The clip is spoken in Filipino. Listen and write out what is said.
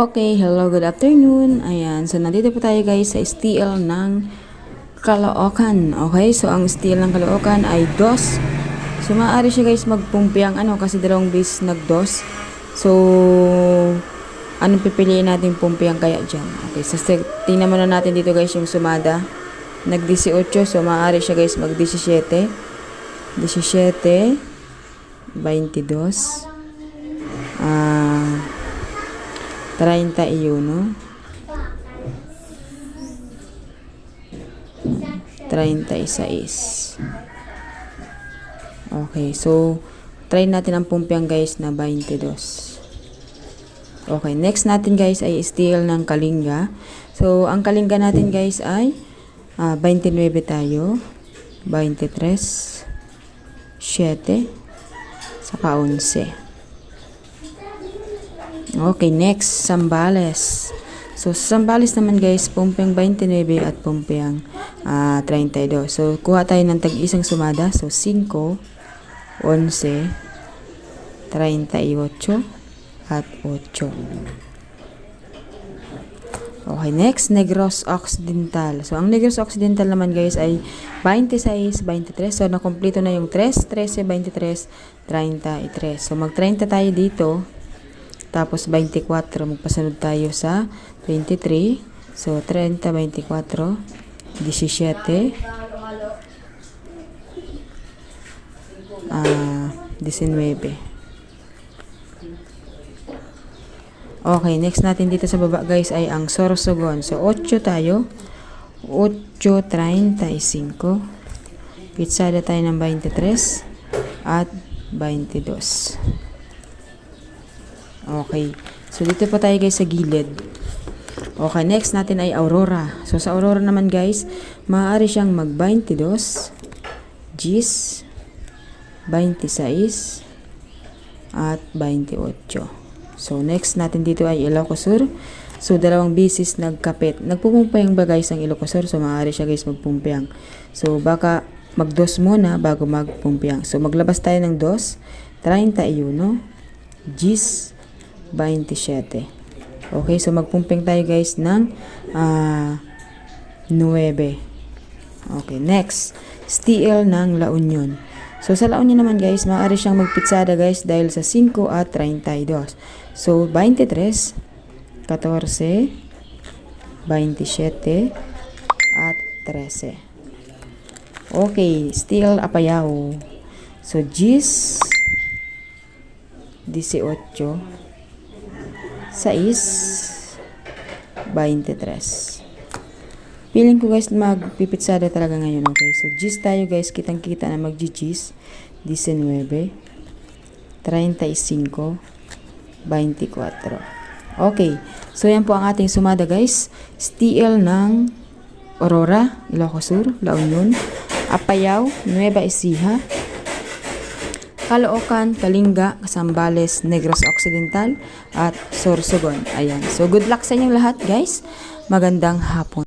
Okay, hello, good afternoon. Ayan, so nandito po tayo guys sa STL ng Caloocan. Okay, so ang STL ng Caloocan ay DOS. So maaari siya guys magpumpiang ano kasi dalawang base nag-DOS. So, anong pipiliin natin pumpiang kaya dyan? Okay, so tingnan muna natin dito guys yung sumada. Nag-18, so maaari siya guys mag-17. 17, 22, ah, 31, 36. Okay, so try natin ang pumpiang guys na 22. Okay, next natin guys ay steel ng kalinga. So, ang kalinga natin guys ay ah, 29 tayo. 23, 7, saka 11. Okay, next, Sambales. So, sa Sambales naman guys, pumpeng 29 at pumpeng ah, 32. So, kuha tayo ng tag-isang sumada. So, 5, 11, 38, at 8. Okay, next, Negros Occidental. So, ang Negros Occidental naman guys ay 26, 23. So, nakompleto na yung 3, 13, 23, 33. So, mag-30 tayo dito. Tapos, 24. Magpasunod tayo sa 23. So, 30, 24, 17, ah, 19. Okay, next natin dito sa baba guys ay ang Sorsogon. So, 8 tayo. 8.35. Pitsada tayo ng 23 at 22. Okay. So, dito po tayo guys sa gilid. Okay, next natin ay Aurora. So, sa Aurora naman guys, maaari siyang mag-22, Gis, 26, at 28. So, next natin dito ay Ilocosur. So, dalawang bisis nagkapit. Nagpupumpayang ba guys ang Ilocosur? So, maaari siya guys magpumpayang. So, baka mag-dos muna bago magpumpayang. So, maglabas tayo ng dos. 31, Gis, 27. Okay, so magpumping tayo guys ng ah 9. Okay, next. STL ng La Union. So, sa La Union naman guys, maaari siyang magpitsada guys dahil sa 5 at 32. So, 23, 14, 27, at 13. Okay, still Apayao. So, Gis, 18, 6, 23. Feeling ko guys magpipitsada talaga ngayon. Okay, so Gis tayo guys. Kitang-kita na mag-Gis. 19, 35, 24. Okay, so yan po ang ating sumada guys. STL ng Aurora, Ilocos Sur, La Union, Apayao, Nueva Ecija, Caloocan, Kalinga, Casambales, Negros Occidental, at Sorsogon. Ayan. So, good luck sa inyong lahat, guys. Magandang hapon.